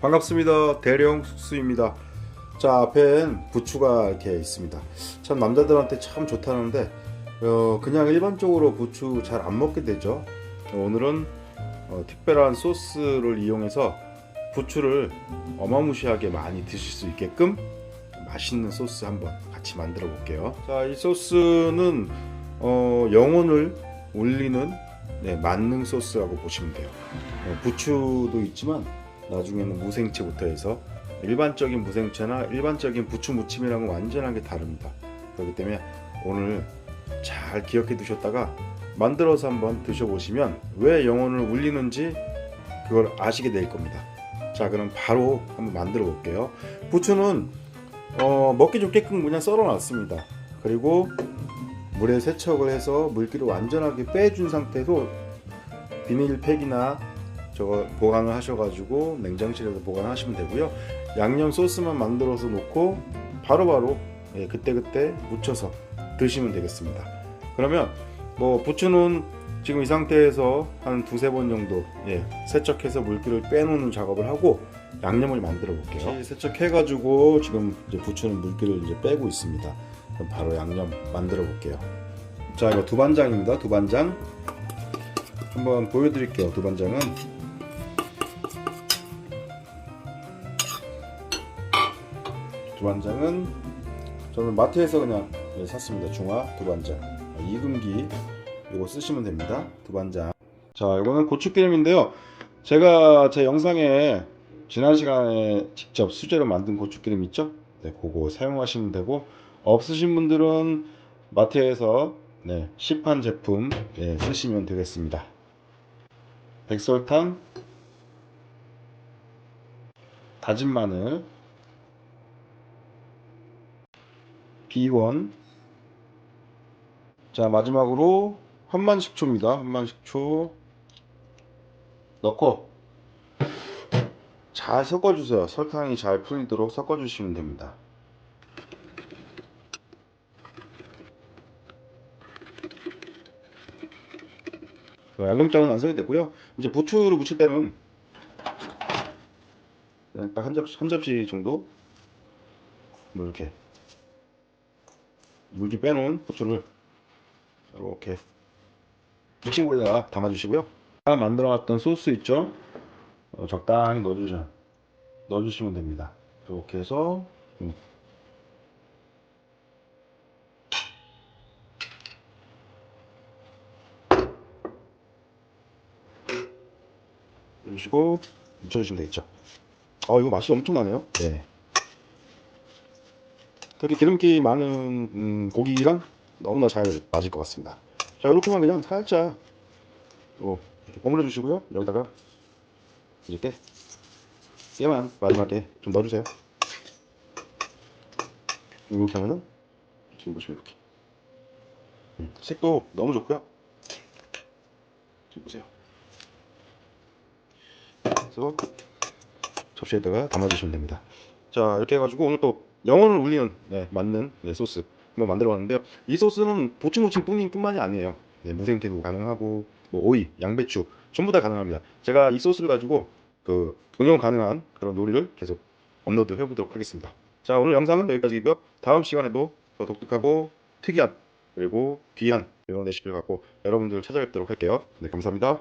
반갑습니다. 대령 숙수입니다. 자, 앞엔 부추가 이렇게 있습니다. 참 남자들한테 참 좋다는데 어, 그냥 일반적으로 부추 잘 안 먹게 되죠. 오늘은 어, 특별한 소스를 이용해서 부추를 어마무시하게 많이 드실 수 있게끔 맛있는 소스 한번 같이 만들어 볼게요. 자, 이 소스는 어, 영혼을 올리는 네, 만능 소스라고 보시면 돼요. 어, 부추도 있지만 나중에는 무생채부터 해서 일반적인 무생채나 일반적인 부추 무침이랑은 완전하게 다릅니다. 그렇기 때문에 오늘 잘 기억해 두셨다가 만들어서 한번 드셔보시면 왜 영혼을 울리는지 그걸 아시게 될 겁니다. 자 그럼 바로 한번 만들어 볼게요. 부추는 어, 먹기 좋게끔 그냥 썰어 놨습니다. 그리고 물에 세척을 해서 물기를 완전하게 빼준 상태로 비닐팩이나 저거 보관을 하셔가지고 냉장실에서 보관하시면 되고요. 양념 소스만 만들어서 놓고 바로바로 예, 그때그때 묻혀서 드시면 되겠습니다. 그러면 뭐 부추는 지금 이 상태에서 한 두세 번 정도 예, 세척해서 물기를 빼놓는 작업을 하고 양념을 만들어 볼게요. 세척해가지고 지금 이제 부추는 물기를 이제 빼고 있습니다. 그럼 바로 양념 만들어 볼게요. 자 이거 두반장입니다. 두반장 한번 보여드릴게요. 두반장은 두반장은 저는 마트에서 그냥 예, 샀습니다. 중화 두반장 이금기 이거 쓰시면 됩니다. 두반장. 자 이거는 고추기름인데요. 제가 제 영상에 지난 시간에 직접 수제로 만든 고추기름 있죠? 네, 그거 사용하시면 되고 없으신 분들은 마트에서 네, 시판 제품 예, 쓰시면 되겠습니다. 백설탕, 다진 마늘, 비원. 자 마지막으로 현만식초입니다. 현만식초 넣고 잘 섞어주세요. 설탕이 잘 풀리도록 섞어주시면 됩니다. 그안 써도 되고요. 이제 부추를 무칠 때는 딱 한 접시, 한 접시 정도 뭐 이렇게 물기 빼놓은 부추를 이렇게 믹싱볼에다가 담아주시고요. 아까 만들어놨던 소스 있죠? 어, 적당히 넣어주셔 넣어주시면 됩니다. 이렇게 해서 음. 넣으시고 묻혀주시면 되겠죠. 아 이거 맛이 엄청나네요. 네. 되게 기름기 많은 음, 고기랑 너무나 잘 맞을 것 같습니다. 자 이렇게만 그냥 살짝 또 이렇게 버무려 주시고요. 여기다가 이렇게 깨만 마지막에 좀 넣어주세요. 이렇게 하면은 지금 보시면 이렇게 음, 색도 너무 좋고요. 지금 보세요. 그래서 접시에다가 담아주시면 됩니다. 자 이렇게 해가지고 오늘 또 영혼을 울리는 네, 맞는 네, 소스 한번 만들어봤는데요. 이 소스는 보충무침 뿐인 뿐만이 아니에요. 네, 무생태도 가능하고 뭐 오이, 양배추 전부 다 가능합니다. 제가 이 소스를 가지고 그 응용 가능한 그런 요리를 계속 업로드 해보도록 하겠습니다. 자 오늘 영상은 여기까지고요. 다음 시간에도 더 독특하고 특이한 그리고 귀한 이런 레시피를 갖고 여러분들 찾아뵙도록 할게요. 네 감사합니다.